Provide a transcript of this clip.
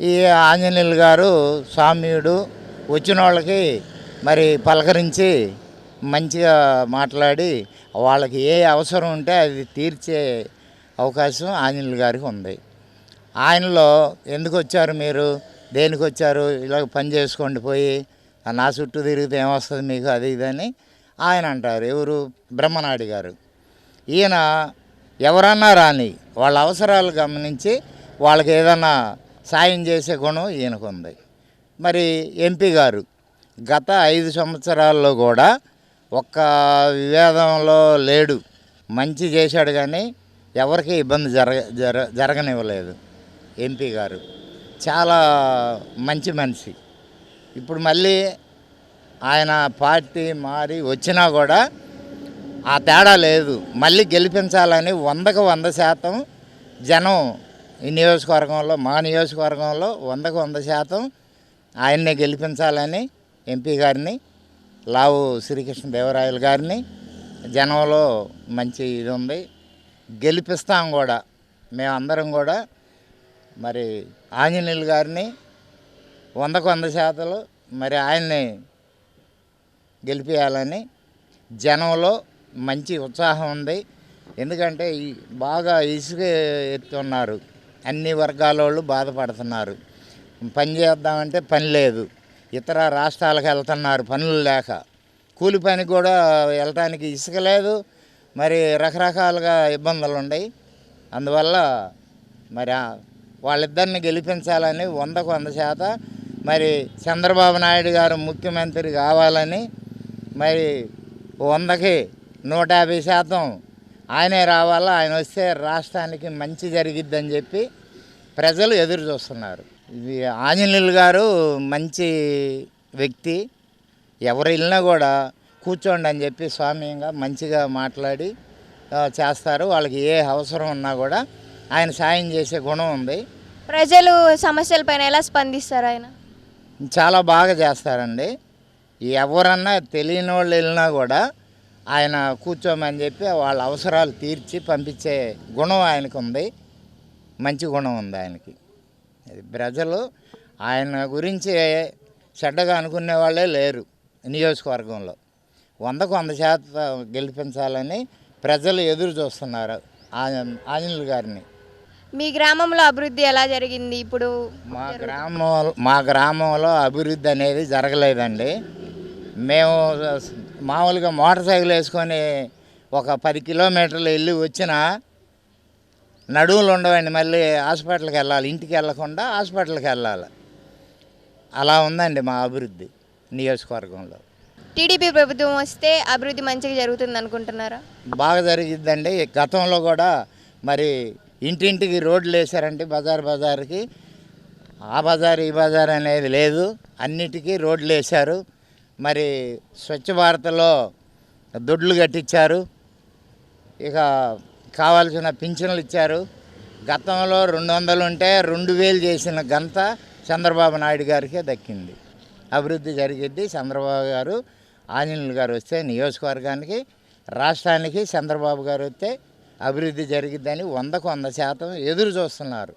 ఈ ఆంజనేయులు గారు స్వామ్యుడు వచ్చిన వాళ్ళకి మరి పలకరించి మంచిగా మాట్లాడి వాళ్ళకి ఏ అవసరం ఉంటే అది తీర్చే అవకాశం ఆంజనేయులు గారికి ఉంది. ఆయనలో ఎందుకు వచ్చారు మీరు? దేనికి వచ్చారు? ఇలా పని చేసుకోండి పోయి నా చుట్టూ తిరిగితే ఏమొస్తుంది మీకు? అది ఇదని ఆయన అంటారు. ఎవరు? బ్రహ్మనాయుడు గారు. ఈయన ఎవరన్నా రాని వాళ్ళ అవసరాలు గమనించి వాళ్ళకి ఏదన్నా సాయం చేసే గుణం ఈయనకుంది. మరి ఎంపీ గారు గత ఐదు సంవత్సరాల్లో కూడా ఒక్క వివాదంలో లేడు. మంచి చేశాడు కానీ ఎవరికి ఇబ్బంది జరగ జర జరగనివ్వలేదు ఎంపీ గారు. చాలా మంచి మనిషి. ఇప్పుడు మళ్ళీ ఆయన పార్టీ మారి వచ్చినా కూడా ఆ తేడా లేదు. మళ్ళీ గెలిపించాలని వందకు వంద శాతం జనం ఈ నియోజకవర్గంలో మా నియోజకవర్గంలో వందకు వంద శాతం ఆయన్నే గెలిపించాలని ఎంపీ గారిని లావు శ్రీకృష్ణదేవరాయలు గారిని జనంలో మంచి ఇది ఉంది. గెలిపిస్తాం కూడా. మేమందరం కూడా మరి ఆంజనేయులు గారిని వందకు వంద శాతాలు మరి ఆయన్ని గెలిపించాలని జనంలో మంచి ఉత్సాహం ఉంది. ఎందుకంటే బాగా ఇసుక ఎత్తున్నారు. అన్ని వర్గాల వాళ్ళు బాధపడుతున్నారు. పని చేద్దామంటే పని లేదు. ఇతర రాష్ట్రాలకు వెళ్తున్నారు పనులు లేక. కూలి పని కూడా వెళ్ళటానికి ఇసుక లేదు. మరి రకరకాలుగా ఇబ్బందులు ఉన్నాయి అందువల్ల మరి వాళ్ళిద్దరిని గెలిపించాలని వందకు వంద శాతం మరి చంద్రబాబు నాయుడు గారు ముఖ్యమంత్రి కావాలని మరి వందకి నూట యాభై శాతం ఆయనే రావాలా ఆయన వస్తే రాష్ట్రానికి మంచి జరిగిద్దని చెప్పి ప్రజలు ఎదురు చూస్తున్నారు. ఇది ఆంజనేయులు గారు మంచి వ్యక్తి. ఎవరు వెళ్ళినా కూడా కూర్చోండి అని చెప్పి స్వామ్యంగా మంచిగా మాట్లాడి చేస్తారు. వాళ్ళకి ఏ అవసరం ఉన్నా కూడా ఆయన సాయం చేసే గుణం ఉంది. ప్రజలు సమస్యలపైన ఎలా స్పందిస్తారు ఆయన? చాలా బాగా చేస్తారండి. ఎవరన్నా తెలియని వాళ్ళు వెళ్ళినా కూడా ఆయన కూర్చోమని చెప్పి వాళ్ళ అవసరాలు తీర్చి పంపించే గుణం ఆయనకు ఉంది. మంచి గుణం ఉంది ఆయనకి. ప్రజలు ఆయన గురించి చెడ్డగా అనుకునే వాళ్ళే లేరు నియోజకవర్గంలో. వందకు వంద శాతం గెలిపించాలని ప్రజలు ఎదురు చూస్తున్నారు ఆ- ఆంజనేయులు గారిని. మీ గ్రామంలో అభివృద్ధి ఎలా జరిగింది ఇప్పుడు? మా గ్రామం మా గ్రామంలో అభివృద్ధి అనేది జరగలేదండి. మేము మామూలుగా మోటార్ సైకిల్ వేసుకొని ఒక పది కిలోమీటర్లు వెళ్ళి వచ్చినా నడువులు ఉండవండి మళ్ళీ హాస్పిటల్కి వెళ్ళాలి ఇంటికి వెళ్ళకుండా హాస్పిటల్కి వెళ్ళాలి. అలా ఉందండి మా అభివృద్ధి నియోజకవర్గంలో. టీడీపీ ప్రభుత్వం వస్తే అభివృద్ధి మంచిగా జరుగుతుంది అనుకుంటున్నారా? బాగా జరిగిద్దండి. గతంలో కూడా మరి ఇంటింటికి రోడ్లు వేసారంటే బజార్ బజార్కి ఆ బజార్ ఈ బజార్ అనేది లేదు అన్నిటికీ రోడ్లు వేశారు. మరి స్వచ్ఛ భారత్లో దొడ్లు కట్టించారు. ఇక కావాల్సిన పింఛన్లు ఇచ్చారు. గతంలో రెండు వందలు ఉంటే రెండు వేలు చేసిన ఘనత చంద్రబాబు నాయుడు గారికే దక్కింది. అభివృద్ధి జరిగిద్ది. చంద్రబాబు గారు ఆంజనేయులు గారు వస్తే నియోజకవర్గానికి రాష్ట్రానికి చంద్రబాబు గారు వస్తే అభివృద్ధి జరిగిద్దని వందకు వంద శాతం ఎదురు చూస్తున్నారు.